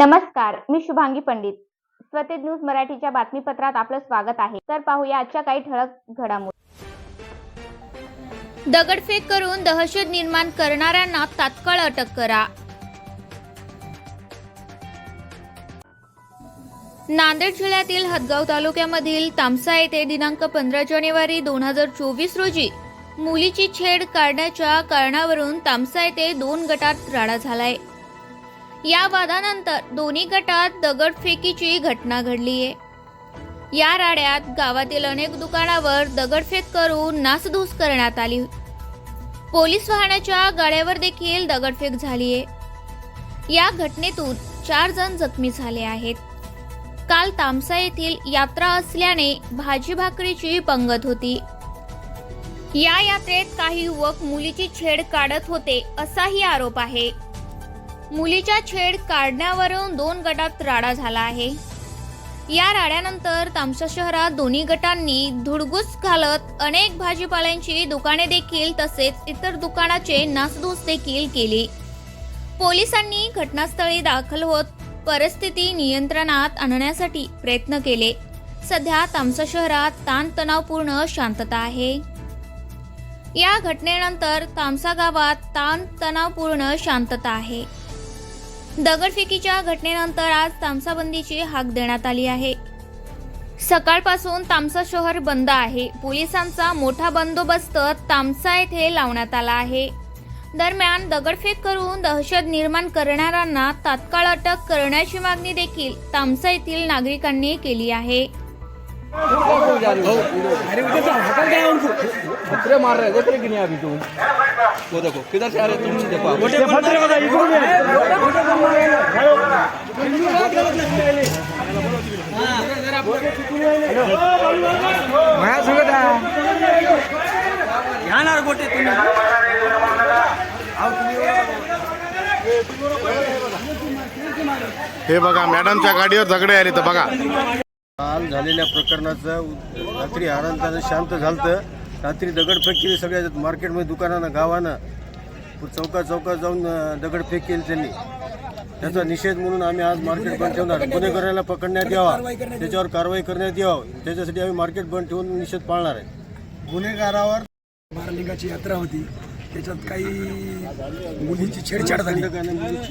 नमस्कार मी शुभांगी पंडित. स्वतेज न्यूज मराठीच्या बातमीपत्रात आपलं स्वागत आहे. तर पाहूया आजच्या काही ठळक घडामोडी. दगडफेक करून दहशत निर्माण करणाऱ्यांना तात्काळ अटक करा. नांदेड जिल्ह्यातील हदगाव तालुक्यामधील तामसा येथे दिनांक पंधरा जानेवारी दोन हजार चोवीस रोजी मुलीची छेड काढण्याच्या कारणावरून तामसा येथे दोन गटात राडा झालाय. या वादानंतर दोन्ही गटात दगडफेकीची घटना घडली आहे. या राड्यात गावातील अनेक दुकानावर दगडफेक करून नासधूस करण्यात आली. पोलीस वाहनाच्या गाड्यावर देखील दगडफेक झालीये या घटनेतून चार जण जखमी झाले आहेत. काल तामसा येथील यात्रा असल्याने भाजी भाकरीची पंगत होती. या यात्रेत काही युवक मुलीची छेड काढत होते असाही आरोप आहे. मुलीच्या छेड काढण्यावरून दोन गटात राडा झाला आहे. या राड्यानंतर तामसा शहरात दोन्ही गटांनी धुडगूस घालत अनेक भाजीपाल्यांची दुकाने देखील तसेच इतर दुकानाचे नासधूस देखील केली. पोलिसांनी घटनास्थळी दाखल होत परिस्थिती नियंत्रणात आणण्यासाठी प्रयत्न केले. सध्या तामसा शहरात ताणतणावपूर्ण शांतता आहे. या घटनेनंतर तामसा गावात ताणतणावपूर्ण शांतता आहे. दगडफेकीच्या घटनेनंतर आज तामसाबंदीची हाक देण्यात आली आहे. सकाळपासून तामसा शहर बंद आहे. पोलिसांचा मोठा बंदोबस्त तामसा येथे लावण्यात आला आहे. दरम्यान दगडफेक करून दहशत निर्माण करणाऱ्यांना तात्काळ अटक करण्याची मागणी देखील तामसा येथील नागरिकांनी केली आहे. मार रहे वो देखो किधर से आ रहे तुम देखो. माझ्या सोबत आहे. घ्या ना रे गोटे तुम्ही. हे बघा मॅडमच्या गाडीवर झगडे आले तर बघा. काल झालेल्या प्रकरणाचं रात्री आरामतानं शांत झालं रात्री दगडफेक केली सगळ्या मार्केटमध्ये दुकानानं गावानं. चौका चौकात जाऊन दगडफेक केली त्यांनी. त्याचा निषेध म्हणून आम्ही आज मार्केट बंद ठेवणार गुन्हेगाराला पकडण्यात यावा त्याच्यावर कारवाई करण्यात यावं. त्याच्यासाठी आम्ही मार्केट बंद ठेवून निषेध पाळणार आहे. गुन्हेगारावर बारालिंगाची यात्रा होती. त्याच्यात काही मुलीची छेडछाड झाली.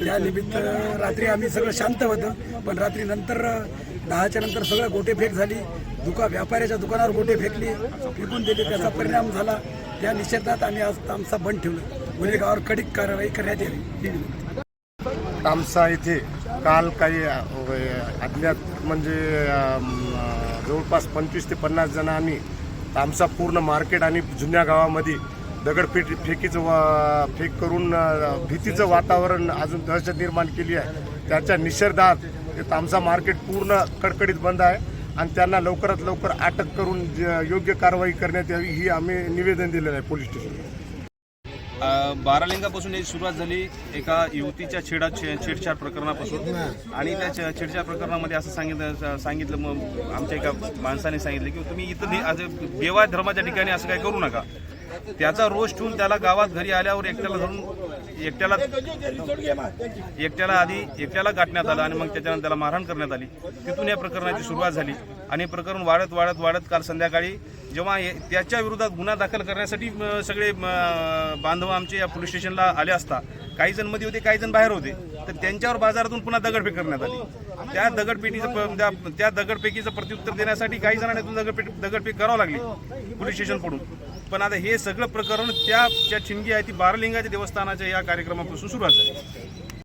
त्या निमित्त रात्री आम्ही सगळं शांत होतं. पण रात्री नंतर दहाच्या नंतर सगळं गोटेफेक झाली. दुका व्यापाऱ्याच्या दुकानावर गोटे फेकली. फेकून दिले. त्याचा परिणाम झाला. त्या निषेधात आम्ही आज तामसा बंद ठेवलं. म्हणजे गुन्हेगावर कडक कारवाई करण्यात यावी. तामसा येथे काल काही अज्ञात म्हणजे जवळपास पंचवीस ते पन्नास जण आम्ही तामसा पूर्ण मार्केट आणि जुन्या गावामध्ये दगडफेक फेकीचं वा फेक करून भीतीचं वातावरण अजून दहशत निर्माण केली आहे. त्याच्या निषेधात ते तामसा मार्केट पूर्ण कडकडीत बंद आहे आणि त्यांना लवकरात लवकर अटक करून योग्य कारवाई करण्यात यावी ही आम्ही निवेदन दिलेलं आहे पोलीस स्टेशन बारालिंगापासून याची सुरुवात झाली एका युवतीच्या छेडा छे- छेडछाड प्रकरणापासून. आणि त्या छेडछाड प्रकरणामध्ये असं सांगितलं सांगितलं मग आमच्या एका माणसाने सांगितलं की तुम्ही इथं देवा धर्माच्या ठिकाणी असं काही करू नका. त्याचा रोष ठेवून त्याला गावात घरी आल्यावर एकट्याला धरून एकट्याला एकट्याला आधी एकट्याला गाठण्यात आलं आणि मग त्याच्यानंतर त्याला मारहाण करण्यात आली. तिथून या प्रकरणाची सुरुवात झाली. आणि हे प्रकरण वाढत वाढत वाढत काल संध्याकाळी जेव्हा त्याच्या विरोधात गुन्हा दाखल करण्यासाठी सगळे बांधव आमचे या पोलीस स्टेशनला आले असता काही जणमध्ये होते काही जण बाहेर होते. तर त्यांच्यावर बाजारातून पुन्हा दगडफेक करण्यात आली. त्या दगडपेटीचं त्या- त्या दगडफेकीचं प्रत्युत्तर देण्यासाठी काही जणांना इथून दगडफेक दगडफेक करावं लागली पोलीस स्टेशन पडून पण आता हे सगळं प्रकरण त्या ज्या छिंगी आहे ती बारलिंगाच्या देवस्थानाच्या या कार्यक्रमापासून सुरुवात झाली.